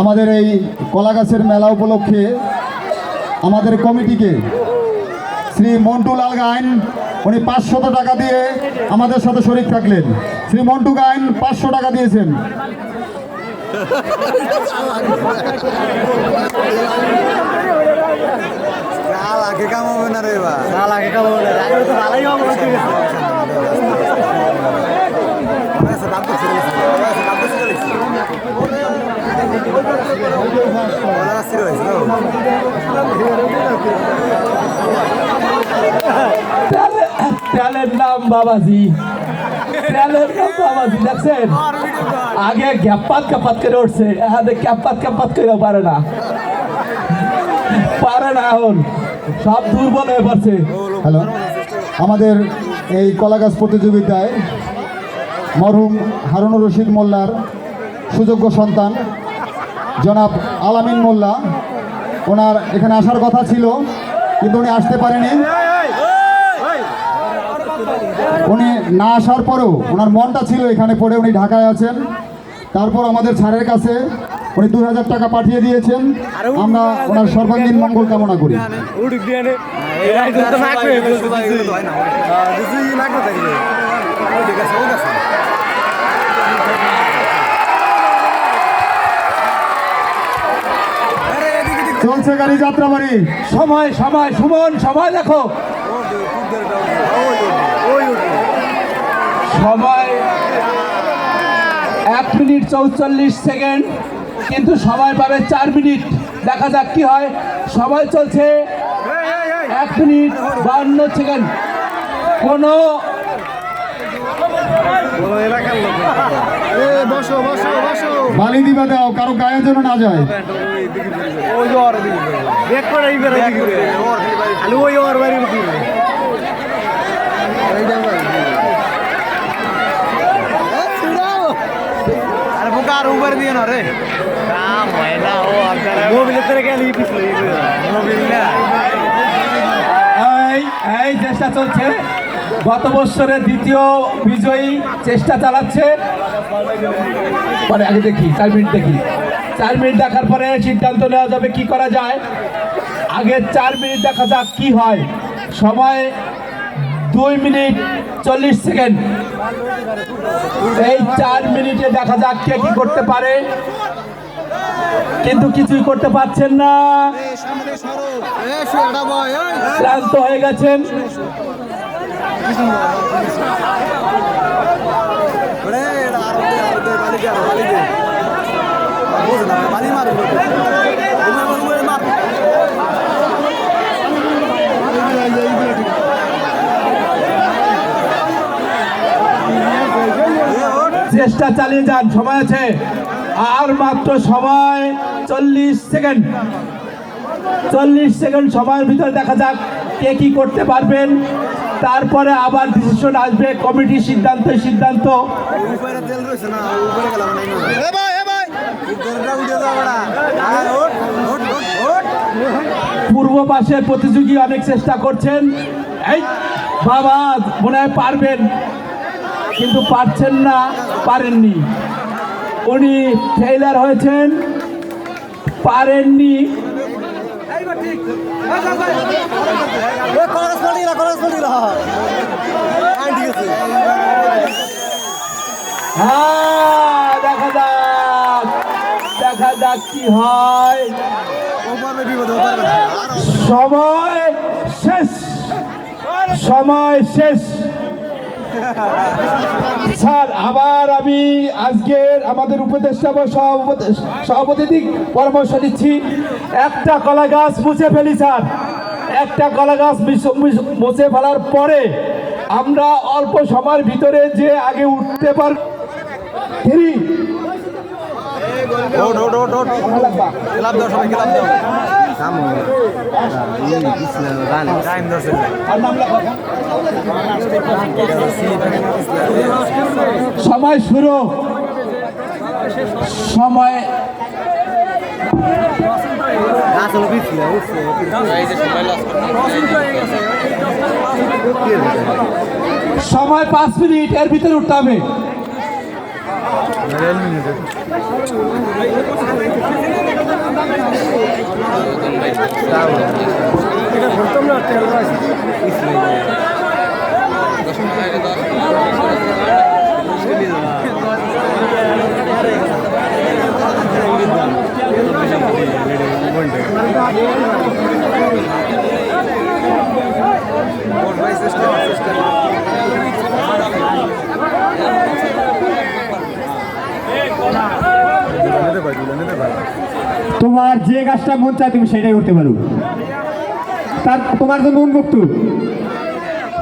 আমাদের এই কলাগাছের মেলা উপলক্ষে আমাদের কমিটিকে শ্রী মন্টু লাল গাইন, উনি পাঁচশত টাকা দিয়ে আমাদের সাথে শরিক থাকলেন। শ্রী মন্টু গাইন পাঁচশো টাকা দিয়েছেন। কাম হবে না রে বা আগে গ্যাপাত গ্যাপাত করে উঠছে, এখন গ্যাপাত গ্যাপাত করে পারে না। পারে না এখন। সব দুর্বল আমাদের এই কলাগাছ প্রতিযোগিতায় মরহুম হারুনুর রশিদ মোল্লার সুযোগ্য সন্তান জনাব আলামিন মোল্লা ওনার এখানে আসার কথা ছিল কিন্তু উনি আসতে পারেনি। উনি না আসার পরেও ওনার মনটা ছিল এখানে পড়ে উনি ঢাকায় আছেন। তারপর আমাদের ছাড়ের কাছে উনি দু হাজার টাকা পাঠিয়ে দিয়েছেন। আমরা ওনার সর্বাঙ্গীন মঙ্গল কামনা করি। থাকবে। ঠিক আছে। চলছে গাড়ি যাত্রাবাড়ি। সময় সময় সুমন সময় দেখো। সময় এক মিনিট চৌচল্লিশ সেকেন্ড কিন্তু সময় পাবে চার মিনিট। দেখা যাক কি হয়। সময় চলছে এক মিনিট বান্ন সেকেন্ড। কোনো বসো বসো বসো। বালি দিবা দাও কারও গায়ে যেন না যায়। ওই ওর দিকে। বেক করে এই বেরে দিকে। আলু ওই ওর বাড়ি দিকে। আরে বুকা আর উপরে এই এই চেষ্টা চলছে। গত বছরের দ্বিতীয় বিজয়ী চেষ্টা চালাচ্ছে। পরে আগে দেখি, চার মিনিট দেখি। চার মিনিট দেখার পরে সিদ্ধান্ত নেওয়া যাবে কি করা যায়। আগে চার মিনিট দেখা যাক কি হয়। সময় দুই মিনিট চল্লিশ সেকেন্ড। এই চার মিনিটে দেখা যাক কে কি করতে পারে। কিন্তু কিছুই করতে পারছেন না। ক্লান্ত হয়ে গেছেন। চেষ্টা চালিয়ে যান সময় আছে। আর মাত্র সময় চল্লিশ সেকেন্ড। চল্লিশ সেকেন্ড সময়ের ভিতরে দেখা যাক কে কি করতে পারবেন। তারপরে আবার ডিসিশন আসবে কমিটির সিদ্ধান্ত সিদ্ধান্ত। পূর্ব পাশের প্রতিযোগী অনেক চেষ্টা করছেন। এই বাবা মনে হয় পারবেন। কিন্তু পারছেন না পারেননি। উনি ফেইলার হয়েছেন। পারেননি। হ্যাঁ দেখা যাক। দেখা যাক কি হয়। সময় শেষ। সময় শেষ। স্যার, আবার আমি আজকের আমাদের উপদেষ্টা বা সভাপতি পরামর্শ দিচ্ছি একটা কলা গাছ মুছে ফেলি, স্যার। একটা কলা গাছ মুছে ফেলার পরে আমরা অল্প সময়ের ভিতরে যে আগে উঠতে পার খেলাপ দাও কাম টাইম দাও আর নাম লেখো। সময় শুরু সময় সময় পাঁচ মিনিট, এর ভিতরে উঠতে হবে এটা বলতাম না তেল আছে তোমার যে কাজটা মন চায় তুমি সেটাই করতে পারো। তার তোমার জন্য উন্মুক্ত।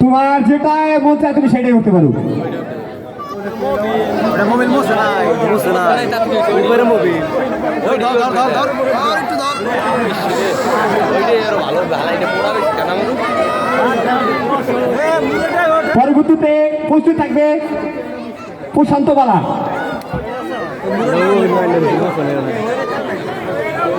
তোমার যেটা মন চায় তুমি সেটাই করতে পারো। পরবর্তীতে প্রস্তুত থাকবে প্রশান্ত বালা।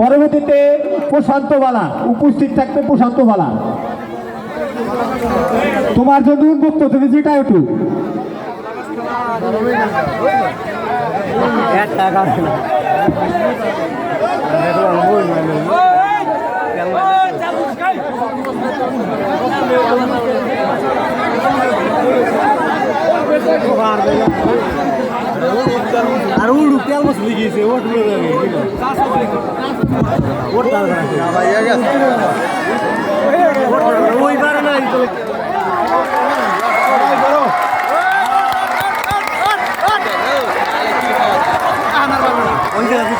পরবর্তীতে প্রশান্ত বালা, উপস্থিত থাকবে প্রশান্ত বালা। তোমার জন্য উন্মুক্ত তুমি যেটা একটু এক টাকা না দেখলাম বই আর উড়ু তেল মশ লিগিয়েছে ওট ওট ভাই আগে ওই বার না ওই জায়গা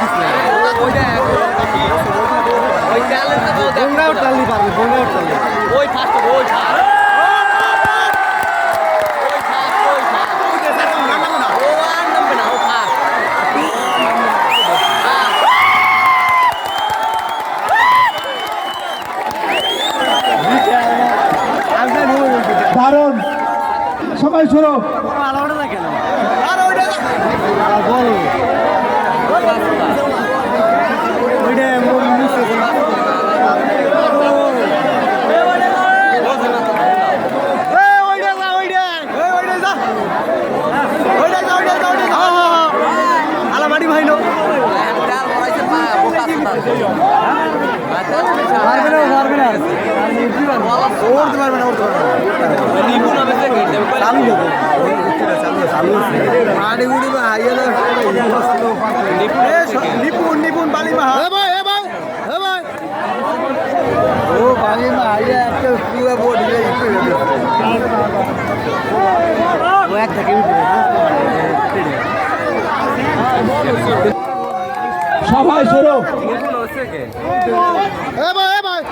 দারুণ। সবাই শোনো আলাদা না কেন আর বলো ওইটা মিশে আলামারি ভাই লো পারবে না পারবে না উঠতে পারবে না উঠতে পারবে না চালু দেবো চালু নিপুণ নিপুণ বালি মা হে ভাই হে ভাই হে ভাই। ও বালি মা আইয়া একটা পুরো বডি ও এক থেকে সবাই শোনো হে ভাই হে ভাই।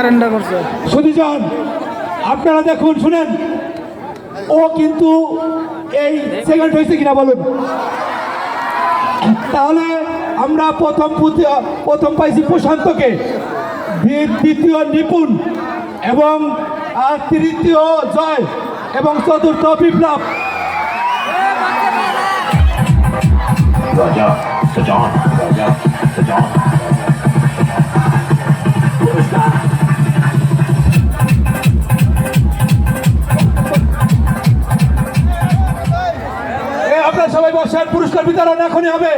সারেন্ডার করছে। সুদীজন আপনারা দেখুন শুনেন। ও কিন্তু এই সেকেন্ড হয়েছে কিনা বলুন। তাহলে আমরা প্রথম প্রথম পাইছি প্রশান্তকে দ্বিতীয় নিপুণ এবং তৃতীয় জয় এবং চতুর্থ বিপ্লব। Raja, Sajan, Raja, Sajan. এ আপনারা সবাই বসেন পুরস্কার বিতরণ এখনই হবে।